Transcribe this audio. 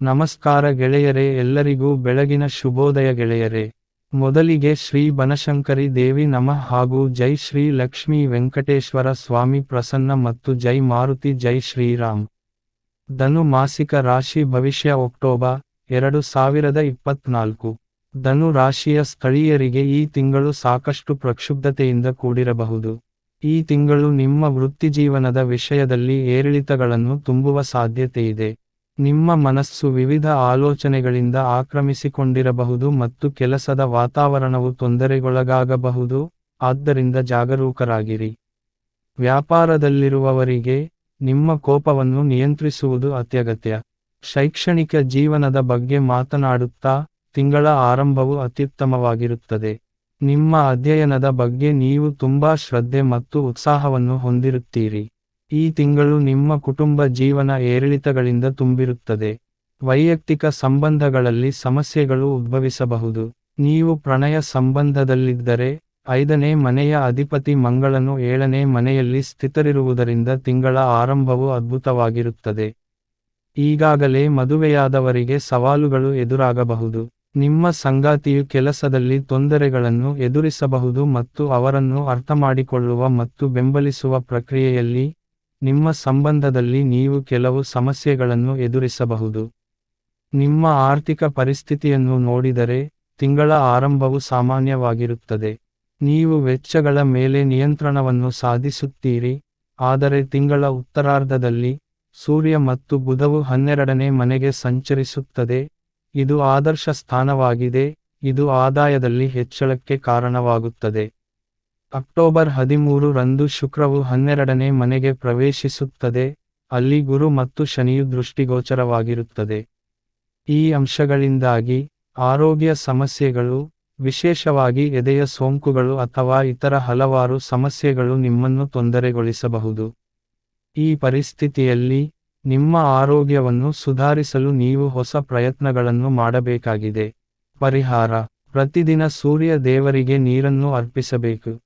ನಮಸ್ಕಾರ ಗೆಳೆಯರೇ, ಎಲ್ಲರಿಗೂ ಬೆಳಗಿನ ಶುಭೋದಯ ಗೆಳೆಯರೇ. ಮೊದಲಿಗೆ ಶ್ರೀ ಬನಶಂಕರಿ ದೇವಿ ನಮಃ ಹಾಗೂ ಜೈ ಶ್ರೀ ಲಕ್ಷ್ಮೀ ವೆಂಕಟೇಶ್ವರ ಸ್ವಾಮಿ ಪ್ರಸನ್ನ ಮತ್ತು ಜೈ ಮಾರುತಿ, ಜೈ ಶ್ರೀರಾಮ್. ಧನು ಮಾಸಿಕ ರಾಶಿ ಭವಿಷ್ಯ ಅಕ್ಟೋಬರ್ ಎರಡು ಸಾವಿರದ ಇಪ್ಪತ್ನಾಲ್ಕು. ಧನು ರಾಶಿಯ ಸ್ಥಳೀಯರಿಗೆ ಈ ತಿಂಗಳು ಸಾಕಷ್ಟು ಪ್ರಕ್ಷುಬ್ಧತೆಯಿಂದ ಕೂಡಿರಬಹುದು. ಈ ತಿಂಗಳು ನಿಮ್ಮ ವೃತ್ತಿಜೀವನದ ವಿಷಯದಲ್ಲಿ ಏರಿಳಿತಗಳನ್ನು ತುಂಬುವ ಸಾಧ್ಯತೆಯಿದೆ. ನಿಮ್ಮ ಮನಸ್ಸು ವಿವಿಧ ಆಲೋಚನೆಗಳಿಂದ ಆಕ್ರಮಿಸಿಕೊಂಡಿರಬಹುದು ಮತ್ತು ಕೆಲಸದ ವಾತಾವರಣವು ತೊಂದರೆಗೊಳಗಾಗಬಹುದು, ಆದ್ದರಿಂದ ಜಾಗರೂಕರಾಗಿರಿ. ವ್ಯಾಪಾರದಲ್ಲಿರುವವರಿಗೆ ನಿಮ್ಮ ಕೋಪವನ್ನು ನಿಯಂತ್ರಿಸುವುದು ಅತ್ಯಗತ್ಯ. ಶೈಕ್ಷಣಿಕ ಜೀವನದ ಬಗ್ಗೆ ಮಾತನಾಡುತ್ತಾ ತಿಂಗಳ ಆರಂಭವು ಅತ್ಯುತ್ತಮವಾಗಿರುತ್ತದೆ. ನಿಮ್ಮ ಅಧ್ಯಯನದ ಬಗ್ಗೆ ನೀವು ತುಂಬಾ ಶ್ರದ್ಧೆ ಮತ್ತು ಉತ್ಸಾಹವನ್ನು ಹೊಂದಿರುತ್ತೀರಿ. ಈ ತಿಂಗಳು ನಿಮ್ಮ ಕುಟುಂಬ ಜೀವನ ಏರಿಳಿತಗಳಿಂದ ತುಂಬಿರುತ್ತದೆ. ವೈಯಕ್ತಿಕ ಸಂಬಂಧಗಳಲ್ಲಿ ಸಮಸ್ಯೆಗಳು ಉದ್ಭವಿಸಬಹುದು. ನೀವು ಪ್ರಣಯ ಸಂಬಂಧದಲ್ಲಿದ್ದರೆ, ಐದನೇ ಮನೆಯ ಅಧಿಪತಿ ಮಂಗಳನು ಏಳನೇ ಮನೆಯಲ್ಲಿ ಸ್ಥಿತರಿರುವುದರಿಂದ ತಿಂಗಳ ಆರಂಭವು ಅದ್ಭುತವಾಗಿರುತ್ತದೆ. ಈಗಾಗಲೇ ಮದುವೆಯಾದವರಿಗೆ ಸವಾಲುಗಳು ಎದುರಾಗಬಹುದು. ನಿಮ್ಮ ಸಂಗಾತಿಯು ಕೆಲಸದಲ್ಲಿ ತೊಂದರೆಗಳನ್ನು ಎದುರಿಸಬಹುದು ಮತ್ತು ಅವರನ್ನು ಅರ್ಥಮಾಡಿಕೊಳ್ಳುವ ಮತ್ತು ಬೆಂಬಲಿಸುವ ಪ್ರಕ್ರಿಯೆಯಲ್ಲಿ ನಿಮ್ಮ ಸಂಬಂಧದಲ್ಲಿ ನೀವು ಕೆಲವು ಸಮಸ್ಯೆಗಳನ್ನು ಎದುರಿಸಬಹುದು. ನಿಮ್ಮ ಆರ್ಥಿಕ ಪರಿಸ್ಥಿತಿಯನ್ನು ನೋಡಿದರೆ, ತಿಂಗಳ ಆರಂಭವು ಸಾಮಾನ್ಯವಾಗಿರುತ್ತದೆ. ನೀವು ವೆಚ್ಚಗಳ ಮೇಲೆ ನಿಯಂತ್ರಣವನ್ನು ಸಾಧಿಸುತ್ತೀರಿ, ಆದರೆ ತಿಂಗಳ ಉತ್ತರಾರ್ಧದಲ್ಲಿ, ಸೂರ್ಯ ಮತ್ತು ಬುಧವು ಹನ್ನೆರಡನೇ ಮನೆಗೆ ಸಂಚರಿಸುತ್ತದೆ. ಇದು ಆದರ್ಶ ಸ್ಥಾನವಾಗಿದೆ, ಇದು ಆದಾಯದಲ್ಲಿ ಹೆಚ್ಚಳಕ್ಕೆ ಕಾರಣವಾಗುತ್ತದೆ. ಅಕ್ಟೋಬರ್ ಹದಿಮೂರು ರಂದು ಶುಕ್ರವು ಹನ್ನೆರಡನೇ ಮನೆಗೆ ಪ್ರವೇಶಿಸುತ್ತದೆ, ಅಲ್ಲಿ ಗುರು ಮತ್ತು ಶನಿಯು ದೃಷ್ಟಿಗೋಚರವಾಗಿರುತ್ತದೆ. ಈ ಅಂಶಗಳಿಂದಾಗಿ ಆರೋಗ್ಯ ಸಮಸ್ಯೆಗಳು, ವಿಶೇಷವಾಗಿ ಎದೆಯ ಸೋಂಕುಗಳು ಅಥವಾ ಇತರ ಹಲವಾರು ಸಮಸ್ಯೆಗಳು ನಿಮ್ಮನ್ನು ತೊಂದರೆಗೊಳಿಸಬಹುದು. ಈ ಪರಿಸ್ಥಿತಿಯಲ್ಲಿ ನಿಮ್ಮ ಆರೋಗ್ಯವನ್ನು ಸುಧಾರಿಸಲು ನೀವು ಹೊಸ ಪ್ರಯತ್ನಗಳನ್ನು ಮಾಡಬೇಕಾಗಿದೆ. ಪರಿಹಾರ, ಪ್ರತಿದಿನ ಸೂರ್ಯ ದೇವರಿಗೆ ನೀರನ್ನು ಅರ್ಪಿಸಬೇಕು.